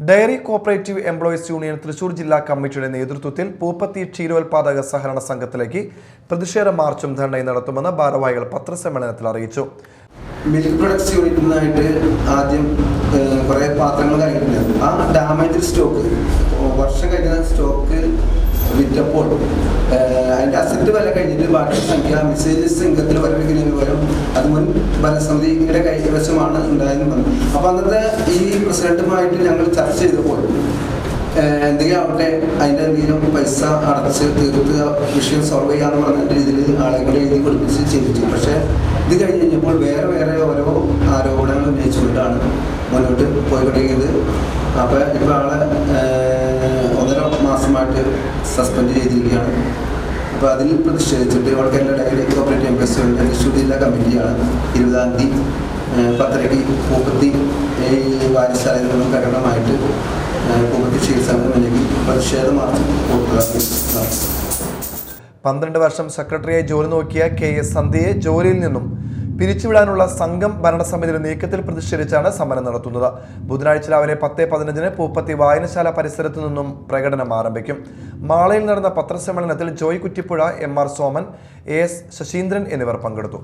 Dairy cooperative employees union Thrissur ജില്ലാ കമ്മിറ്റിയുടെ നേതൃത്വത്തിൽ പൂപ്പത്തി ക്ഷീരോത്പാദക സഹകരണ സംഘത്തിലേക്ക് പ്രതിഷേധ മാർച്ചും ധർണയും നടത്തുമെന്ന് ഭാരവാഹികൾ പത്രസമ്മേളനത്തിൽ അറിയിച്ചു. മിൽക്ക് പ്രൊഡക്ട്സ് യൂണിറ്റിൽ നിന്നായിട്ട് ആദ്യം കുറെ പാത്രങ്ങൾ കഴിഞ്ഞിട്ടുണ്ട് ആ ഡാമേജ് സ്റ്റോക്ക് വർഷം കഴിഞ്ഞ സ്റ്റോക്ക് വിറ്റപ്പോൾ അതിന്റെ അസറ്റ് വില കഴിഞ്ഞിട്ട് ബാക്കി സംഖ്യ മിസേജ് സംഘത്തിൽ വരവിക്കുന്നതിന് പകരം അത് മുൻ ഭരണസമിതിയുടെ കൈവശമാണ് ഉണ്ടായെന്ന് പറഞ്ഞു. അപ്പോൾ അന്നത്തെ ഈ പ്രസിഡന്റുമായിട്ട് ഞങ്ങൾ ചർച്ച ചെയ്തപ്പോൾ എന്തെങ്കിലും ആവട്ടെ അതിന്റെ എന്തെങ്കിലും പൈസ അടച്ച് തീർത്ത് വിഷയം സോൾവ് ചെയ്യാന്ന് പറഞ്ഞ രീതിയിൽ ആളുകളെ എഴുതി കൊടുപ്പിച്ച് ചെയ്തിട്ട് പക്ഷേ ഇത് കഴിഞ്ഞ് കഴിഞ്ഞപ്പോൾ വേറെ വേറെ ഓരോ ആരോപണങ്ങൾ ഉന്നയിച്ചുകൊണ്ടാണ് മുന്നോട്ട് പോയിക്കൊണ്ടിരിക്കുന്നത്. അപ്പോൾ ഇപ്പോൾ ആളെ ഒന്നര മാസമായിട്ട് സസ്പെൻഡ് ചെയ്തിരിക്കുകയാണ്. അപ്പോൾ അതിൽ പ്രതിഷേധിച്ചിട്ട് വടക്കേണ്ട ഡയറി കോപ്പറേറ്റീവ് എംപ്ലോയീസ് തൃശ്ശൂർ ജില്ലാ കമ്മിറ്റിയാണ് ഇരുപതാം തീയതി പത്തരയ്ക്ക് പൂപ്പത്തി വാരിശാലകളും കഠിനമായിട്ട് പൂപ്പത്തി ചികിത്സാ അല്ലെങ്കിൽ പ്രതിഷേധ മാർച്ച് കൊടുക്കുക പന്ത്രണ്ട് വർഷം സെക്രട്ടറിയായി ജോലി നോക്കിയ കെ എസ് സന്ധ്യയെ ജോലിയിൽ നിന്നും പിരിച്ചുവിടാനുള്ള സംഘം ഭരണസമിതിയുടെ നീക്കത്തിൽ പ്രതിഷേധിച്ചാണ് സമരം നടത്തുന്നത്. ബുധനാഴ്ച രാവിലെ പത്ത് പതിനഞ്ചിന് പൂപ്പത്തി വായനശാല പരിസരത്തു നിന്നും പ്രകടനം ആരംഭിക്കും. മാളയിൽ നടന്ന പത്രസമ്മേളനത്തിൽ Joy Kuttippuzha M R Soman A S Saseendran എന്നിവർ പങ്കെടുത്തു.